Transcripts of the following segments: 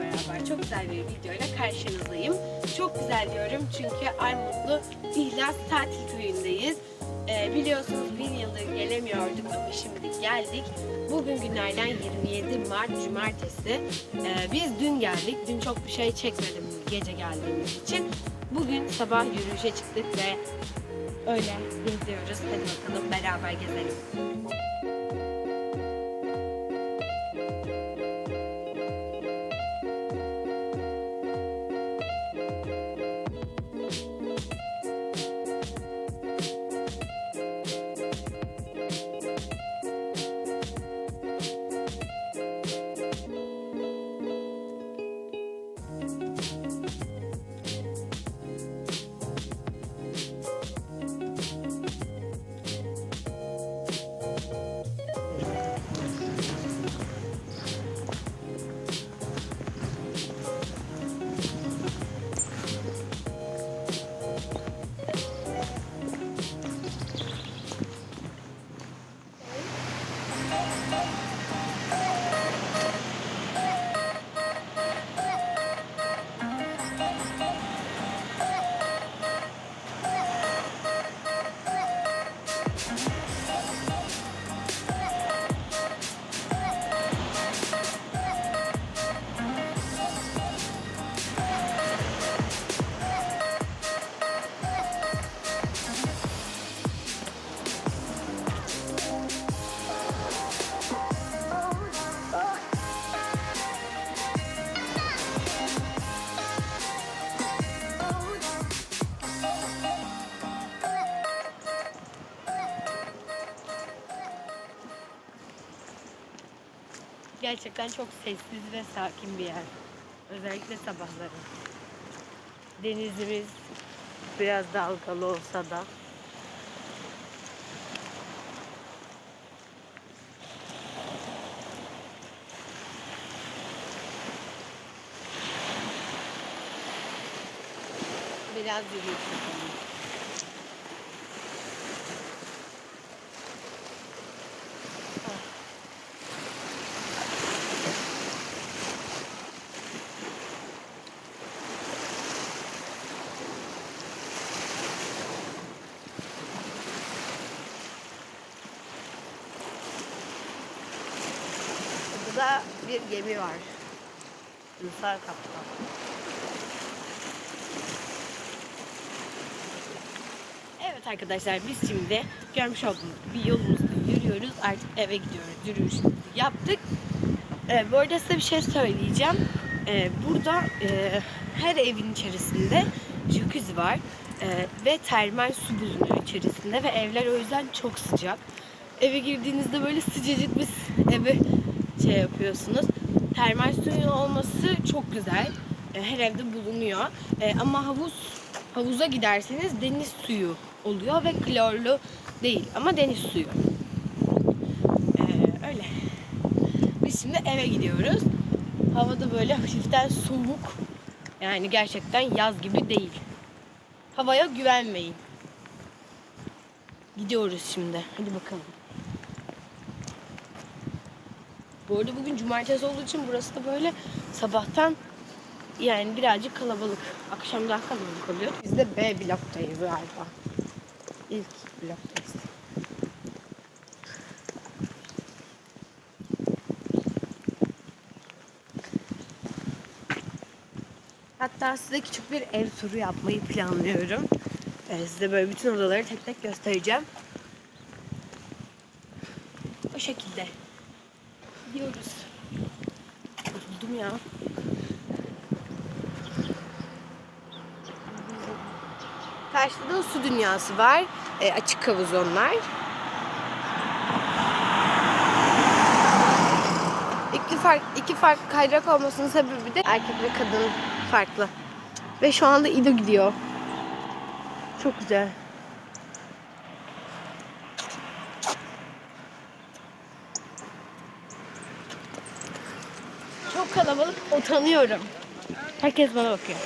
beraber çok güzel bir videoyla karşınızdayım. Çok güzel diyorum çünkü Armutlu İhlas Tatil Köyü'ndeyiz. Ee, biliyorsunuz bir yıldır gelemiyorduk ama şimdi geldik. Bugün günlerden 27 Mart Cumartesi. Ee, biz dün geldik. Dün çok bir şey çekmedim gece geldiğimiz için. Bugün sabah yürüyüşe çıktık ve öyle geziyoruz. Hadi bakalım beraber gezelim. Gerçekten çok sessiz ve sakin bir yer. Özellikle sabahları. Denizimiz biraz dalgalı olsa da biraz yürüyüş yapalım. Burada bir gemi var. Ruslar kaptan. Evet arkadaşlar biz şimdi görmüş olduğunuz bir yolumuzda yürüyoruz. Artık eve gidiyoruz. Yürüyüşümüzü yaptık. Ee, bu arada size bir şey söyleyeceğim. Ee, burada e, her evin içerisinde jacuzzi var. Ee, ve termal su bulunuyor içerisinde ve evler o yüzden çok sıcak. Eve girdiğinizde böyle sıcacık bir eve şey yapıyorsunuz. Termal suyun olması çok güzel. Ee, her evde bulunuyor. Ee, ama havuz havuza giderseniz deniz suyu oluyor ve klorlu değil ama deniz suyu. Ee, öyle. Biz şimdi eve gidiyoruz. Havada böyle hafiften soğuk. Yani gerçekten yaz gibi değil. Havaya güvenmeyin. Gidiyoruz şimdi. Hadi bakalım. Bu arada bugün cumartesi olduğu için burası da böyle sabahtan yani birazcık kalabalık. Akşam daha kalabalık oluyor. Biz de B bloktayız galiba. İlk bloktayız. Hatta size küçük bir ev turu yapmayı planlıyorum. Ee, size böyle bütün odaları tek tek göstereceğim. O şekilde. Gidiyoruz. Yoruldum ya. Karşıda da su dünyası var. E, açık havuz onlar. İki fark, iki farklı kaydırak olmasının sebebi de erkek ve kadın farklı. Ve şu anda İdo gidiyor. Çok güzel. Çok kalabalık, utanıyorum. Herkes bana bakıyor.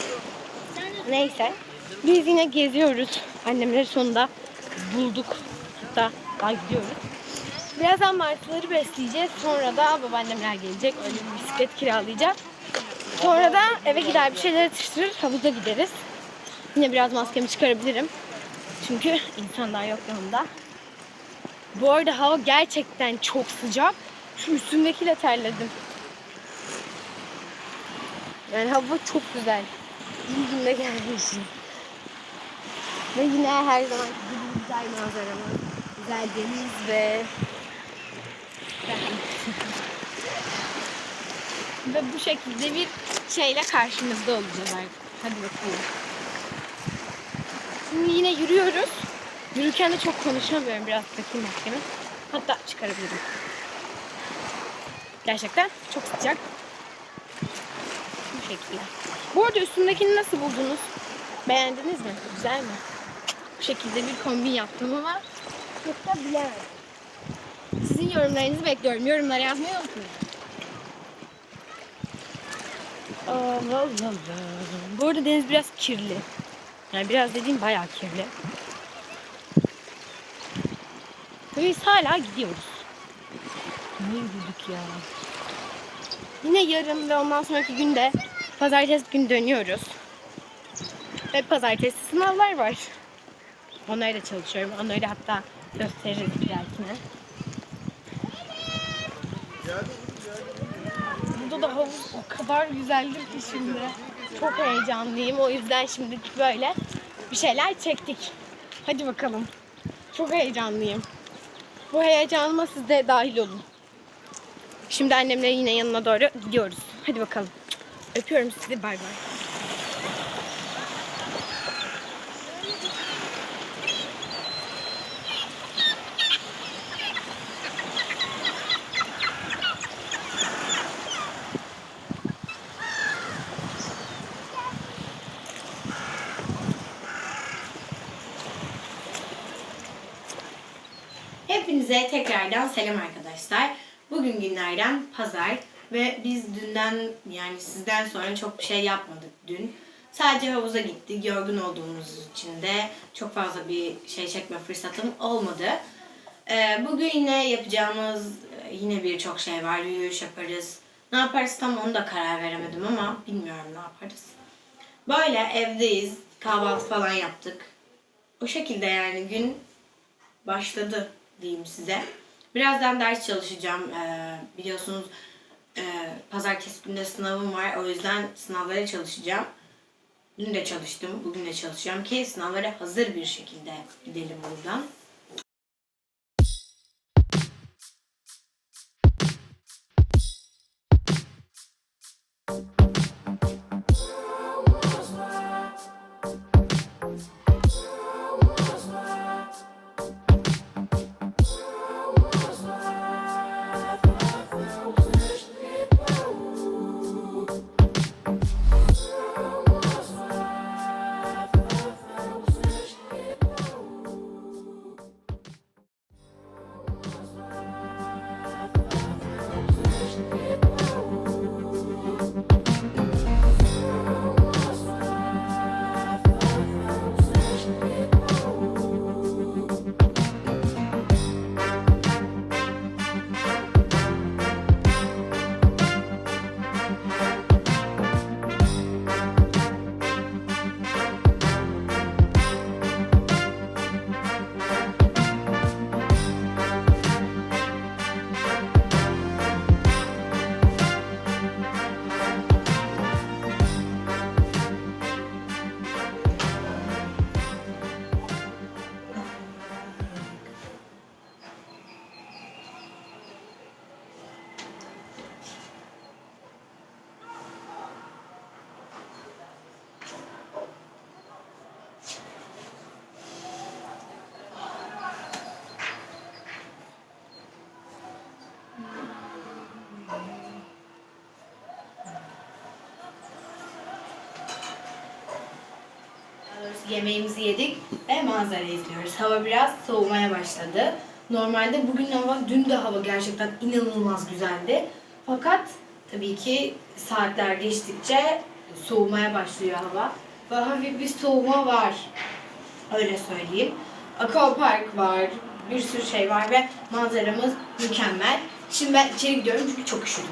Neyse. Biz yine geziyoruz. Annemleri sonunda bulduk. Hatta daha gidiyoruz. Birazdan martıları besleyeceğiz. Sonra da babaannemler gelecek. Öyle bir bisiklet kiralayacağım. Sonra da eve gider bir şeyler atıştırır. Havuza gideriz. Yine biraz maskemi çıkarabilirim. Çünkü insanlar yok yanımda. Bu arada hava gerçekten çok sıcak. Şu üstümdekiyle terledim. Yani hava çok güzel. İyi günde gelmişim. Ve yine her zaman gibi güzel manzaramız. Güzel deniz ve ve bu şekilde bir şeyle karşınızda olacağız artık. Hadi bakalım. Şimdi yine yürüyoruz. Yürürken de çok konuşamıyorum. Biraz takayım maskemi. Hatta çıkarabilirim. Gerçekten çok sıcak. Şekilde. Bu arada üstündekini nasıl buldunuz? Beğendiniz mi? Güzel mi? Bu şekilde bir kombin yaptım ama çok da bilemedim. Sizin yorumlarınızı bekliyorum. Yorumlara yazmayı unutmayın. Allah Allah. Bu arada deniz biraz kirli. Yani biraz dediğim bayağı kirli. Ve biz hala gidiyoruz. Ne yürüdük ya. Yine yarın ve ondan sonraki günde pazartesi günü dönüyoruz. Ve pazartesi sınavlar var. Onları da çalışıyorum. Onları hatta gösteririz dahakine. Burada da havuz o kadar güzeldir ki şimdi. Çok heyecanlıyım. O yüzden şimdi böyle bir şeyler çektik. Hadi bakalım. Çok heyecanlıyım. Bu heyecanıma siz de dahil olun. Şimdi annemlerin yine yanına doğru gidiyoruz. Hadi bakalım. Öpüyorum sizi. Bay bay. Hepinize tekrardan selam arkadaşlar. Bugün günlerden pazar ve biz dünden yani sizden sonra çok bir şey yapmadık dün. Sadece havuza gittik. Yorgun olduğumuz için de çok fazla bir şey çekme fırsatım olmadı. Ee, bugün yine yapacağımız e, yine birçok şey var. Yürüyüş yaparız. Ne yaparız tam onu da karar veremedim ama bilmiyorum ne yaparız. Böyle evdeyiz. Kahvaltı falan yaptık. O şekilde yani gün başladı diyeyim size. Birazdan ders çalışacağım. Ee, biliyorsunuz e, pazartesi günde sınavım var. O yüzden sınavlara çalışacağım. Dün de çalıştım, bugün de çalışacağım ki sınavlara hazır bir şekilde gidelim buradan. Yemeğimizi yedik ve manzara izliyoruz. Hava biraz soğumaya başladı. Normalde bugün hava, dün de hava gerçekten inanılmaz güzeldi. Fakat tabii ki saatler geçtikçe soğumaya başlıyor hava. Ve hafif bir soğuma var. Öyle söyleyeyim. Aquapark var. Bir sürü şey var ve manzaramız mükemmel. Şimdi ben içeri gidiyorum çünkü çok üşüdüm.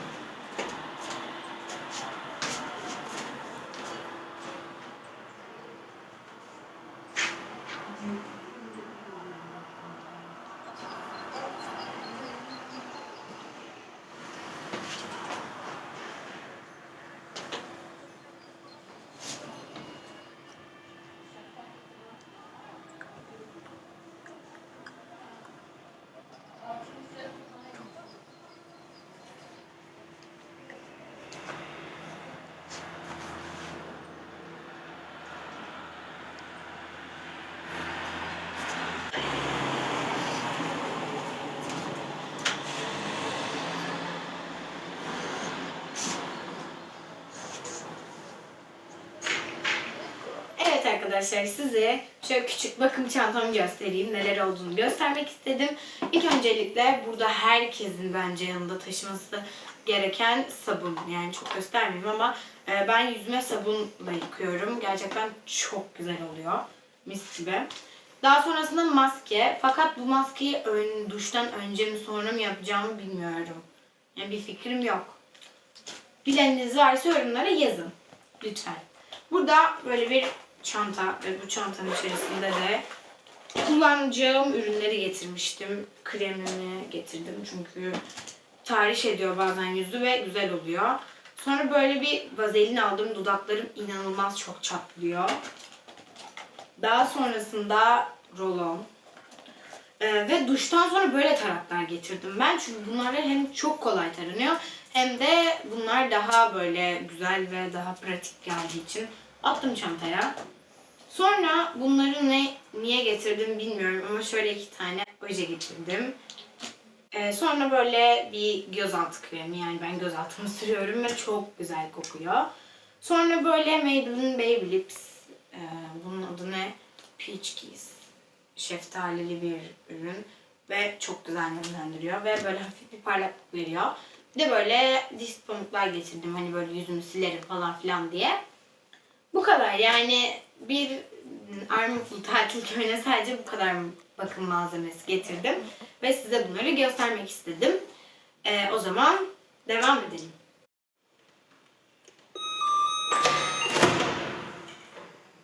Evet arkadaşlar size şöyle küçük bakım çantamı göstereyim. Neler olduğunu göstermek istedim. İlk öncelikle burada herkesin bence yanında taşıması gereken sabun. Yani çok göstermeyeyim ama e, ben yüzüme sabunla yıkıyorum. Gerçekten çok güzel oluyor. Mis gibi. Daha sonrasında maske. Fakat bu maskeyi ön, duştan önce mi sonra mı yapacağımı bilmiyorum. Yani bir fikrim yok. Bileniniz varsa yorumlara yazın. Lütfen. Burada böyle bir çanta ve bu çantanın içerisinde de kullanacağım ürünleri getirmiştim. Kremimi getirdim çünkü tahriş ediyor bazen yüzü ve güzel oluyor. Sonra böyle bir vazelin aldım. Dudaklarım inanılmaz çok çatlıyor. Daha sonrasında rolon. Ee, ve duştan sonra böyle taraklar getirdim ben. Çünkü bunlar hem çok kolay taranıyor hem de bunlar daha böyle güzel ve daha pratik geldiği için attım çantaya. Sonra bunları ne niye getirdim bilmiyorum ama şöyle iki tane oje getirdim. Ee, sonra böyle bir gözaltı kremi yani ben gözaltımı sürüyorum ve çok güzel kokuyor. Sonra böyle Maybelline Baby Lips. Ee, bunun adı ne? Peach Kiss. Şeftalili bir ürün ve çok güzel nemlendiriyor ve böyle hafif bir parlaklık veriyor. Bir de böyle disk pamuklar getirdim hani böyle yüzümü silerim falan filan diye. Bu kadar yani bir Armutlu tatil köyüne sadece bu kadar bakım malzemesi getirdim. Ve size bunları göstermek istedim. Ee, o zaman devam edelim.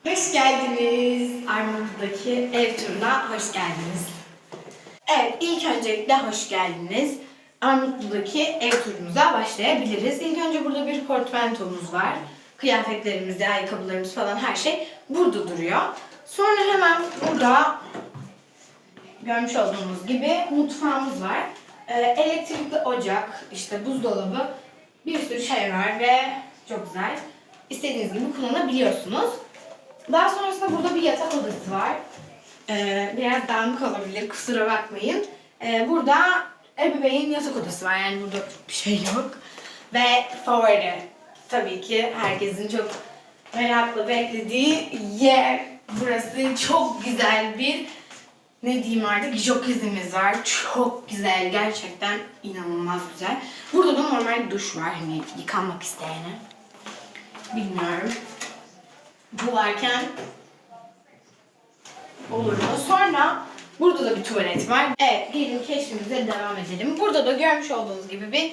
Hoş geldiniz. Armutlu'daki ev turuna hoş geldiniz. Evet, ilk öncelikle hoş geldiniz. Armutlu'daki ev turumuza başlayabiliriz. İlk önce burada bir portmantomuz var. Kıyafetlerimiz, ayakkabılarımız falan her şey burada duruyor. Sonra hemen burada görmüş olduğunuz gibi mutfağımız var. Ee, elektrikli ocak, işte buzdolabı, bir sürü şey var ve çok güzel. İstediğiniz gibi kullanabiliyorsunuz. Daha sonrasında burada bir yatak odası var. Ee, biraz dağınık olabilir, kusura bakmayın. Ee, burada ebeveyn yatak odası var, yani burada bir şey yok. Ve favori, tabii ki herkesin çok merakla beklediği yer. Burası çok güzel bir ne diyeyim artık jacuzzi'miz var. Çok güzel. Gerçekten inanılmaz güzel. Burada da normal duş var. Hani yıkanmak isteyene. Bilmiyorum. Bu varken olur mu? Sonra burada da bir tuvalet var. Evet gelin keşfimize devam edelim. Burada da görmüş olduğunuz gibi bir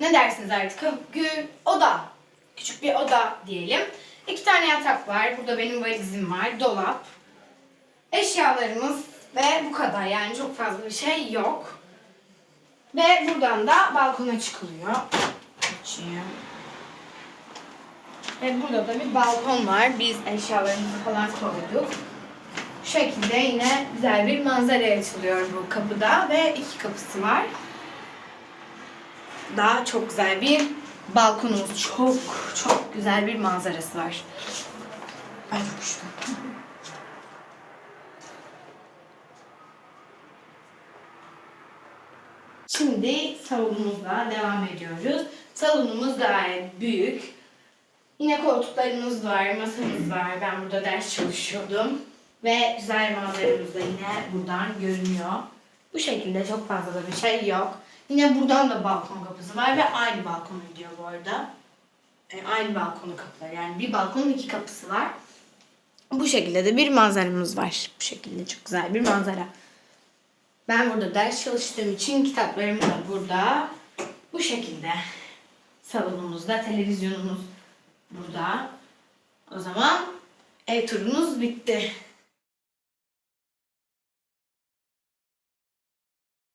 ne dersiniz artık? Gü oda. Küçük bir oda diyelim. İki tane yatak var. Burada benim valizim var. Dolap. Eşyalarımız ve bu kadar. Yani çok fazla bir şey yok. Ve buradan da balkona çıkılıyor. Açayım. Ve burada da bir balkon var. Biz eşyalarımızı falan koyduk. Bu şekilde yine güzel bir manzara açılıyor bu kapıda ve iki kapısı var. Daha çok güzel bir balkonumuz. Çok çok güzel bir manzarası var. Ay uçtum. Şimdi salonumuzla devam ediyoruz. Salonumuz gayet büyük. Yine koltuklarımız var, masamız var. Ben burada ders çalışıyordum. Ve güzel manzaramız da yine buradan görünüyor. Bu şekilde çok fazla da bir şey yok. Yine buradan da balkon kapısı var ve aynı balkonu diyor bu arada. E, aynı balkonu kapıları yani bir balkonun iki kapısı var. Bu şekilde de bir manzaramız var. Bu şekilde çok güzel bir manzara. Ben burada ders çalıştığım için kitaplarım da burada. Bu şekilde. Salonumuzda, televizyonumuz burada. O zaman ev turumuz bitti.